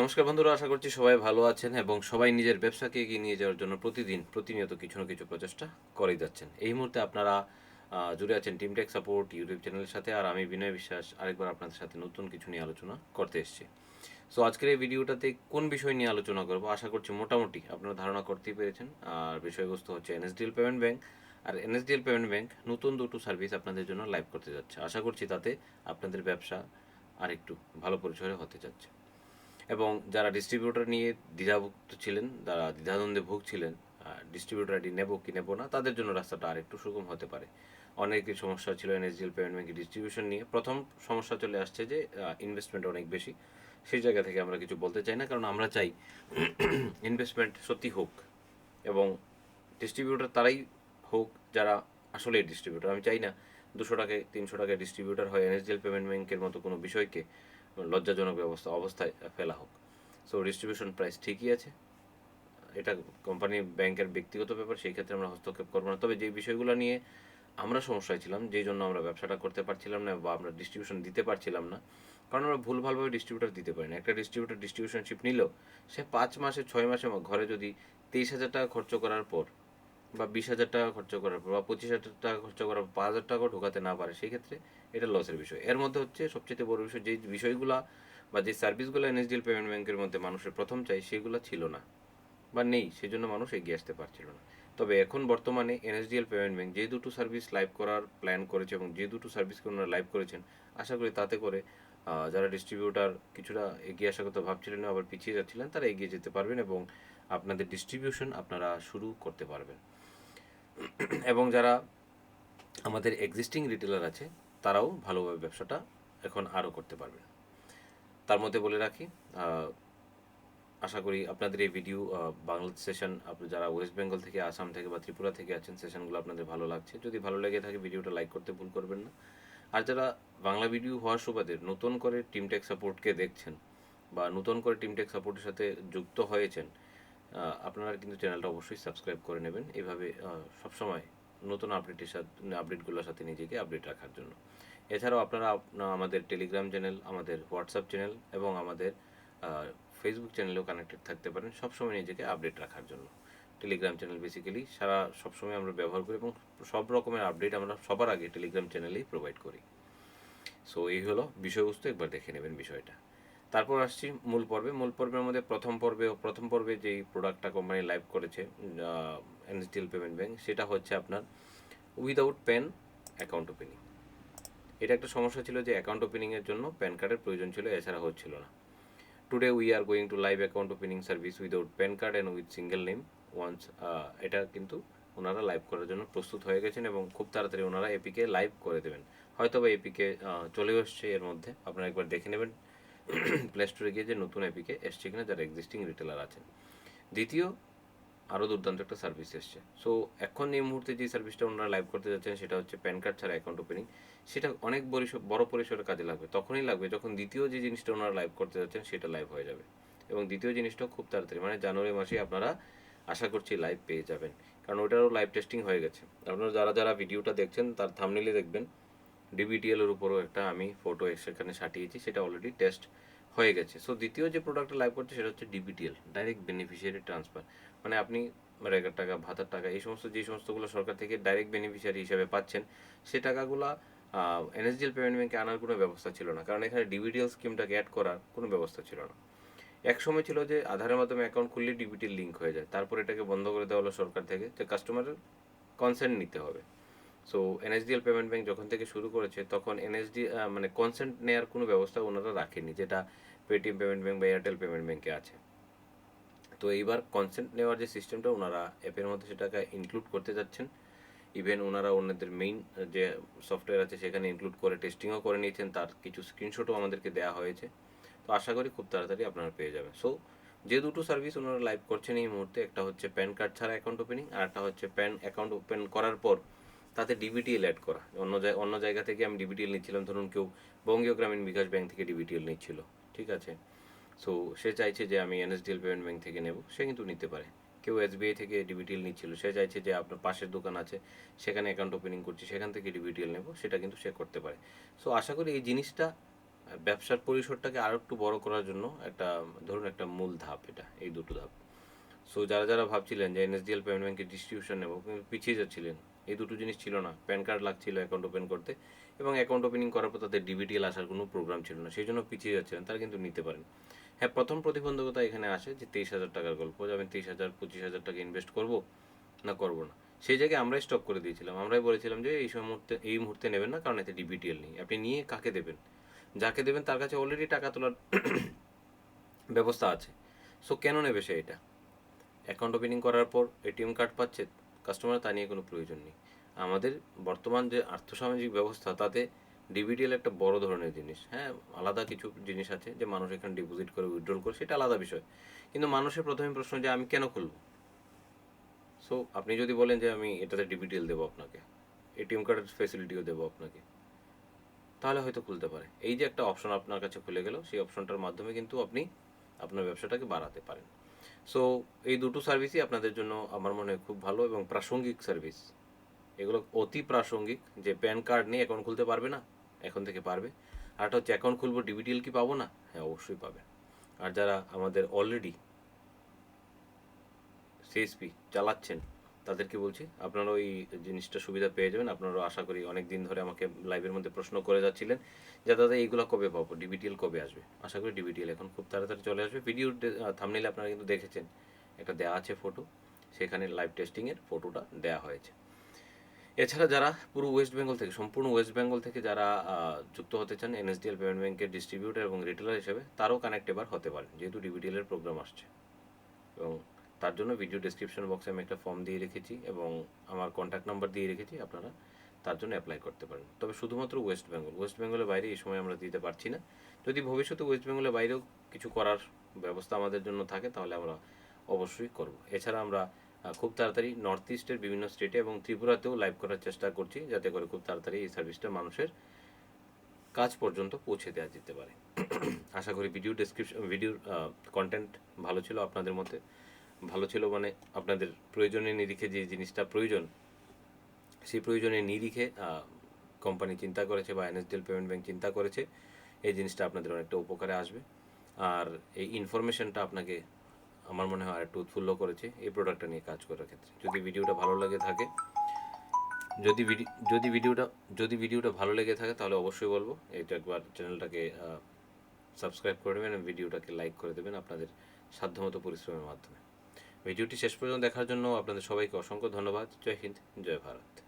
নমস্কার বন্ধুরা, আশা করছি সবাই ভালো আছেন এবং সবাই নিজের ব্যবসাকে এগিয়ে নিয়ে যাওয়ার জন্য প্রতিদিন প্রতিনিয়ত কিছু না কিছু প্রচেষ্টা করেই যাচ্ছেন। এই মুহূর্তে আপনারা জুড়ে আছেন টিম টেক সাপোর্ট ইউটিউব চ্যানেলের সাথে আর আমি বিনয় বিশ্বাস আরেকবার আপনাদের সাথে নতুন কিছু নিয়ে আলোচনা করতে এসেছি। সো আজকের এই ভিডিওটাতে কোন বিষয় নিয়ে আলোচনা করব? আশা করছি মোটামুটি আপনারা ধারণা করতেই পেরেছেন। আর বিষয়বস্তু হচ্ছে এনএসডিএল পেমেন্ট ব্যাংক আর এনএসডিএল পেমেন্ট ব্যাংক নতুন দুটো সার্ভিস আপনাদের জন্য লাইভ করতে যাচ্ছে। আশা করছি তাতে আপনাদের ব্যবসা আরেকটু ভালো পরিসরে হতে যাচ্ছে। এবং যারা ডিস্ট্রিবিউটর নিয়ে দ্বিধাভুক্ত ছিলেন, যারা দ্বিধাদ্বন্দ্বে ভুগছিলেন ডিস্ট্রিবিউটর আইডি নেব কি নেব না, তাদের জন্য রাস্তাটা আরেকটু সুগম হতে পারে। অনেকের সমস্যা ছিল এনএসডিএল পেমেন্ট ব্যাঙ্কের ডিস্ট্রিবিউশন নিয়ে। প্রথম সমস্যা চলে আসছে যে ইনভেস্টমেন্ট অনেক বেশি। সেই জায়গা থেকে আমরা কিছু বলতে চাই না, কারণ আমরা চাই ইনভেস্টমেন্ট সত্যি হোক এবং ডিস্ট্রিবিউটর তারাই হোক যারা আসলে ডিস্ট্রিবিউটর আমি চাই না দুশো টাকায়, তিনশো টাকায় ডিস্ট্রিবিউটর হয় এনএসডিএল পেমেন্ট ব্যাংকের মতো কোনো বিষয়কে লজ্জাজনক ব্যবস্থা, অবস্থায় ফেলা হোক। সো ডিস্ট্রিবিউশন প্রাইস ঠিকই আছে। এটা কোম্পানি ব্যাংকের ব্যক্তিগত ব্যাপার, সেই ক্ষেত্রে আমরা হস্তক্ষেপ করব না। তবে যে বিষয়গুলো নিয়ে আমরা সমস্যায় ছিলাম, যেই জন্য আমরা ব্যবসাটা করতে পারছিলাম না বা আমরা ডিস্ট্রিবিউশন দিতে পারছিলাম না, কারণ আমরা ভুলভালভাবে ডিস্ট্রিবিউটর দিতে পারি না। একটা ডিস্ট্রিবিউটর ডিস্ট্রিবিউশনশিপ নিলেও সে পাঁচ মাসে, ছয় মাসে ঘরে যদি তেইশ হাজার টাকা খরচ করার পর বা বিশ হাজার টাকা খরচ করার পর বা পঁচিশ হাজার টাকা খরচ করার পর পাঁচ হাজার টাকাও ঢোকাতে না পারে সেই ক্ষেত্রে এটা লসের বিষয়। এর মধ্যে হচ্ছে সবচেয়ে বড় বিষয়, যে বিষয়গুলো বা যে সার্ভিসগুলো এনএসডিএল পেমেন্ট ব্যাংকের মধ্যে মানুষের প্রথম চাই, সেগুলো ছিল না বা নেই, সেজন্য মানুষ এগিয়ে আসতে পারছিল না। তবে এখন বর্তমানে এনএসডিএল পেমেন্ট ব্যাংক যে দুটো সার্ভিস লাইভ করার প্ল্যান করেছে এবং যে দুটো সার্ভিসকে ওনারা লাইভ করেছেন, আশা করি তাতে করে যারা ডিস্ট্রিবিউটার কিছুটা এগিয়ে আসার কথা ভাবছিলেন আবার পিছিয়ে যাচ্ছিলেন, তারা এগিয়ে যেতে পারবেন এবং আপনাদের ডিস্ট্রিবিউশন আপনারা শুরু করতে পারবেন। এবং যারা আমাদের এক্সিস্টিং রিটেলার আছে, তারাও ভালোভাবে ব্যবসাটা এখন আরও করতে পারবেন তার মধ্যে বলে রাখি আশা করি আপনাদের এই ভিডিও বাংলা সেশন যারা ওয়েস্ট বেঙ্গল থেকে আসাম থেকে বা ত্রিপুরা থেকে আছেন সেশনগুলো আপনাদের ভালো লাগছে। যদি ভালো লেগে থাকে ভিডিওটা লাইক করতে ভুল করবেন না। আর যারা বাংলা ভিডিও হওয়ার সুবাদে নতুন করে টিম টেক সাপোর্টকে দেখছেন বা নতুন করে টিম টেক সাপোর্টের সাথে যুক্ত হয়েছেন আপনারা কিন্তু চ্যানেলটা অবশ্যই সাবস্ক্রাইব করে নেবেন। এভাবে সবসময় নতুন আপডেটের সাথে, আপডেটগুলোর সাথে নিজেকে আপডেট রাখার জন্য। এছাড়াও আপনারা আমাদের টেলিগ্রাম চ্যানেল আমাদের হোয়াটসঅ্যাপ চ্যানেল এবং আমাদের ফেসবুক চ্যানেলেও কানেক্টেড থাকতে পারেন। সবসময় নিজেকে আপডেট রাখার জন্য। টেলিগ্রাম চ্যানেল বেসিক্যালি সারা, সবসময় আমরা ব্যবহার করি এবং সব রকমের আপডেট আমরা সবার আগে টেলিগ্রাম চ্যানেলেই প্রোভাইড করি। সো এই হলো বিষয়বস্তু। একবার দেখে নেবেন বিষয়টা। তারপর আসছি মূল পর্বে। মূল পর্বের মধ্যে প্রথম পর্বে প্রথম পর্বে যেই প্রোডাক্টটা কোম্পানি লাইভ করেছে এনএসডিএল পেমেন্ট ব্যাংক সেটা হচ্ছে আপনার উইদাউট পেন অ্যাকাউন্ট ওপেনিং এটা একটা সমস্যা ছিল যে অ্যাকাউন্ট ওপেনিংয়ের জন্য প্যান কার্ডের প্রয়োজন ছিল, এছাড়া হচ্ছিল না। Today we are going to live account opening service without PAN card and with single name once এটা কিন্তু ওনারা লাইভ করার জন্য প্রস্তুত হয়ে গেছেন এবং খুব তাড়াতাড়ি ওনারা এপিকে লাইভ করে দেবেন। হয়তো বা এপিকে চলেও এসছে এর মধ্যে। আপনারা একবার দেখে নেবেন। প্লে স্টোরে গিয়ে যে নতুন অ্যাপিকে এসছে কিনা, যারা এক্সিস্টিং রিটেলার আছেন। দ্বিতীয় আরও দুর্দান্ত একটা সার্ভিস এসছে। সো এখন এই মুহূর্তে যে সার্ভিসটা ওনারা লাইভ করতে যাচ্ছেন, সেটা হচ্ছে প্যান কার্ড ছাড়া অ্যাকাউন্ট ওপেনিং সেটা অনেক পরিসর বড় পরিসরে কাজে লাগবে। তখনই লাগবে যখন দ্বিতীয় যে জিনিসটা ওনারা লাইভ করতে যাচ্ছেন, সেটা লাইভ হয়ে যাবে। এবং দ্বিতীয় জিনিসটাও খুব তাড়াতাড়ি মানে জানুয়ারি মাসে আপনারা আশা করছি লাইভ পেয়ে যাবেন। কারণ ওটারও লাইভ টেস্টিং হয়ে গেছে। আপনারা যারা যারা ভিডিওটা দেখছেন, তার থামনেলে দেখবেন। ডিবিটিএল এর উপরও একটা আমি ফটো সেখানে সাটিয়েছি, সেটা অলরেডি টেস্ট হয়ে গেছে। সো দ্বিতীয় যে প্রোডাক্টটা লাইভ করছে, সেটা হচ্ছে ডিবিটিএল ডাইরেক্ট বেনিফিশিয়ারি ট্রান্সফার মানে আপনি রেগার টাকা, ভাতার টাকা, এই সমস্ত, যে সমস্তগুলো সরকার থেকে ডাইরেক্ট বেনিফিশিয়ারি হিসেবে পাচ্ছেন, সে টাকাগুলো এনএসডিএল পেমেন্ট ব্যাংকে আনার কোনো ব্যবস্থা ছিল না। কারণ এখানে ডিবিটিএল স্কিমটাকে অ্যাড করার কোনো ব্যবস্থা ছিল না। এক সময় ছিল যে আধারের মাধ্যমে অ্যাকাউন্ট খুললে ডিবিটির লিঙ্ক হয়ে যায়। তারপর এটাকে বন্ধ করে দেওয়া হলো সরকার থেকে, যে কাস্টমারের কনসেন্ট নিতে হবে। সো এনএসডিএল পেমেন্ট ব্যাংক যখন থেকে শুরু করেছে, তখন এনএসডি মানে কনসেন্ট নেওয়ার কোনো ব্যবস্থা ওনারা রাখেনি যেটা পেটিএম পেমেন্ট ব্যাংক বা এয়ারটেল পেমেন্ট ব্যাংকে আছে। তো এইবার কনসেন্ট নেওয়ার যে সিস্টেমটা ওনারা অ্যাপের মধ্যে সেটাকে ইনক্লুড করতে যাচ্ছেন। ইভেন ওনারা ওনাদের মেইন যে সফটওয়্যার আছে, সেখানে ইনক্লুড করে টেস্টিংও করে নিয়েছেন। তার কিছু স্ক্রিনশটও আমাদেরকে দেওয়া হয়েছে। তো আশা করি খুব তাড়াতাড়ি আপনারা পেয়ে যাবেন। সো যে দুটো সার্ভিস ওনারা লাইভ করছেন এই মুহূর্তে, একটা হচ্ছে প্যান কার্ড ছাড়া অ্যাকাউন্ট ওপেনিং আর একটা হচ্ছে প্যান অ্যাকাউন্ট ওপেন করার পর তাতে ডিবিটিএল অ্যাড করা। অন্য অন্য জায়গা থেকে আমি ডিবিটিএল নিচ্ছিলাম। ধরুন কেউ বঙ্গীয় গ্রামীণ বিকাশ ব্যাংক থেকে ডিবিটিএল নিচ্ছিল, ঠিক আছে? সো সে চাইছে যে আমি এনএসডিএল পেমেন্ট ব্যাংক থেকে নেব, সে কিন্তু নিতে পারে। কেউ এসবিআই থেকে ডিবিটিএল নিচ্ছিল, সে চাইছে যে আপনার পাশের দোকান আছে, সেখানে অ্যাকাউন্ট ওপেনিং করছি, সেখান থেকে ডিবিটিএল নেব, সেটা কিন্তু সে করতে পারে। সো আশা করি এই জিনিসটা, ব্যবসার পরিসরটাকে আরও একটু বড় করার জন্য একটা, ধরুন একটা মূল ধাপ এটা, এই দুটো ধাপ। সো যারা যারা ভাবছিলেন যে এনএসডিএল পেমেন্ট ব্যাংকের ডিস্ট্রিবিউশন নেব, কিন্তু পিছিয়ে যাচ্ছিলেন এই দুটো জিনিস ছিল না। প্যান কার্ড লাগছিল অ্যাকাউন্ট ওপেন করতে এবং অ্যাকাউন্ট ওপেনিং করার পর তাদের ডিবিটিএল আসার কোনো প্রোগ্রাম ছিল না। সেই জন্য পিছিয়ে যাচ্ছিলেন তারা কিন্তু নিতে পারেন। হ্যাঁ প্রথম প্রতিবন্ধকতা এখানে আসে যে তেইশ হাজার টাকার গল্প, যে আমি তেইশ হাজার, পঁচিশ হাজার টাকা ইনভেস্ট করব না করব না। সেই জায়গায় আমরাই স্টপ করে দিয়েছিলাম। আমরাই বলেছিলাম যে এই সময় মুহূর্তে, এই মুহূর্তে নেবেন না, কারণ এতে ডিবিটিএল নেই। আপনি নিয়ে কাকে দেবেন? যাকে দেবেন তার কাছে অলরেডি টাকা তোলার ব্যবস্থা আছে। সো কেন নেবে সে এটা? অ্যাকাউন্ট ওপেনিং করার পর এটিএম কার্ড পাচ্ছে কাস্টমার তা নিয়ে কোনো প্রয়োজন নেই। আমাদের বর্তমান যে আর্থসামাজিক ব্যবস্থা, তাতে ডিবিটিএল একটা বড় ধরনের জিনিস। হ্যাঁ আলাদা কিছু জিনিস আছে যে মানুষ এখানে ডিপোজিট করে উইথড্রল করে, সেটা আলাদা বিষয়। কিন্তু মানুষের প্রথমে প্রশ্ন যে আমি কেন খুলবো? সো আপনি যদি বলেন যে আমি এটাতে ডিবিটিএল দেবো আপনাকে এটিএম কার্ডের ফেসিলিটিও দেবো আপনাকে, তাহলে হয়তো খুলতে পারে। এই যে একটা অপশন আপনার কাছে খুলে গেল, সেই অপশনটার মাধ্যমে কিন্তু আপনি আপনার ব্যবসাটাকে বাড়াতে পারেন। সো এই দুটো সার্ভিসই আপনাদের জন্য আমার মনে হয় খুব ভালো এবং প্রাসঙ্গিক সার্ভিস এগুলো অতি প্রাসঙ্গিক, যে প্যান কার্ড নিয়ে অ্যাকাউন্ট খুলতে পারবে না, এখন থেকে পারবে। আর একটা হচ্ছে অ্যাকাউন্ট খুলবো ডিবিটিএল কি পাবো না? হ্যাঁ অবশ্যই পাবে। আর যারা আমাদের অলরেডি সিএসপি চালাচ্ছেন তাদেরকে বলছি আপনারা ওই জিনিসটা সুবিধা পেয়ে যাবেন। আপনারা আশা করি অনেক দিন ধরে আমাকে লাইভের মধ্যে প্রশ্ন করে যাচ্ছিলেন যে, দাদা, এইগুলো কবে পাবো? ডিবিটিএল কবে আসবে? আশা করি ডিবিটিএল এখন খুব তাড়াতাড়ি চলে আসবে। ভিডিও থামনিলে আপনারা কিন্তু দেখেছেন, একটা দেওয়া আছে ফটো সেখানে লাইভ টেস্টিংয়ের ফটোটা দেওয়া হয়েছে। এছাড়া যারা পুরো ওয়েস্ট বেঙ্গল থেকে, সম্পূর্ণ ওয়েস্ট বেঙ্গল থেকে যারা যুক্ত হতে চান এনএসডিএল পেমেন্ট ব্যাংকের ডিস্ট্রিবিউটার এবং রিটেলার হিসেবে, তারও কানেক্ট এবার হতে পারেন, যেহেতু ডিবিটিএল এর প্রোগ্রাম আসছে। এবং তার জন্য ভিডিও ডেসক্রিপশন বক্সে আমি একটা ফর্ম দিয়ে রেখেছি এবং আমার কন্ট্যাক্ট নাম্বার দিয়ে রেখেছি, আপনারা তার জন্য অ্যাপ্লাই করতে পারেন। তবে শুধুমাত্র ওয়েস্ট বেঙ্গল ওয়েস্ট বেঙ্গলের বাইরে এই সময় আমরা দিতে পারছি না। যদি ভবিষ্যতে ওয়েস্ট বেঙ্গলের বাইরেও কিছু করার ব্যবস্থা আমাদের জন্য থাকে, তাহলে আমরা অবশ্যই করব। এছাড়া আমরা খুব তাড়াতাড়ি নর্থ ইস্টের বিভিন্ন স্টেটে এবং ত্রিপুরাতেও লাইভ করার চেষ্টা করছি, যাতে করে খুব তাড়াতাড়ি এই সার্ভিসটা মানুষের কাজ পর্যন্ত পৌঁছে দেওয়া যেতে পারে। আশা করি ভিডিও ডেসক্রিপশন ভিডিওর কন্টেন্ট ভালো ছিল আপনাদের মধ্যে। ভালো ছিল মানে আপনাদের প্রয়োজনের নিরিখে যে জিনিসটা প্রয়োজন, সেই প্রয়োজনের নিরিখে কোম্পানি চিন্তা করেছে বা এনএসডিএল পেমেন্ট ব্যাংক চিন্তা করেছে, এই জিনিসটা আপনাদের অনেকটা উপকারে আসবে। আর এই ইনফরমেশনটা আপনাকে আমার মনে হয় আরেকটু উৎফুল্ল করেছে এই প্রোডাক্টটা নিয়ে কাজ করার ক্ষেত্রে। যদি ভিডিওটা ভালো লাগে থাকে, যদি ভিডিও যদি ভিডিওটা যদি ভিডিওটা ভালো লেগে থাকে তাহলে অবশ্যই বলব, এটা একবার চ্যানেলটাকে সাবস্ক্রাইব করে দেবেন এবং ভিডিওটাকে লাইক করে দেবেন আপনাদের সাধ্যমতো পরিশ্রমের মাধ্যমে। ভিডিওটি শেষ পর্যন্ত দেখার জন্য আপনাদের সবাইকে অসংখ্য ধন্যবাদ। জয় হিন্দ জয় ভারত।